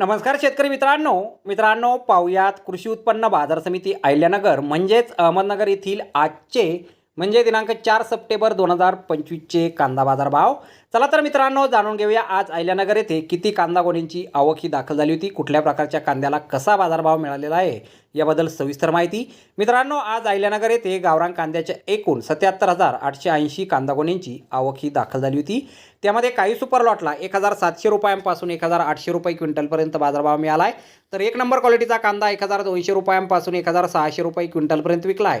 नमस्कार शेतकरी मित्रांनो. मित्रांनो पाहुयात कृषी उत्पन्न बाजार समिती आयल्यानगर म्हणजेच अहमदनगर येथील आजचे म्हणजे दिनांक चार सप्टेंबर दोन हजार पंचवीसचे कांदा बाजार भाव चला तर मित्रांनो जाणून घेऊया आज अहिल्यानगर येथे किती कांदा गोणींची आवक ही दाखल झाली होती कुठल्या प्रकारच्या कांद्याला कसा बाजारभाव मिळालेला आहे याबद्दल सविस्तर माहिती. मित्रांनो आज अहिल्यानगर येथे गावरान कांद्याच्या एकूण सत्याहत्तर हजार आठशे ऐंशी कांदा गोणींची आवक ही दाखल झाली होती. त्यामध्ये काही सुपर लॉटला एक हजार सातशे रुपयांपासून एक हजार आठशे रुपये क्विंटलपर्यंत बाजारभाव मिळाला आहे तर एक नंबर क्वालिटीचा कांदा एक हजार दोनशे रुपयांपासून एक हजार सहाशे रुपये क्विंटलपर्यंत विकला आहे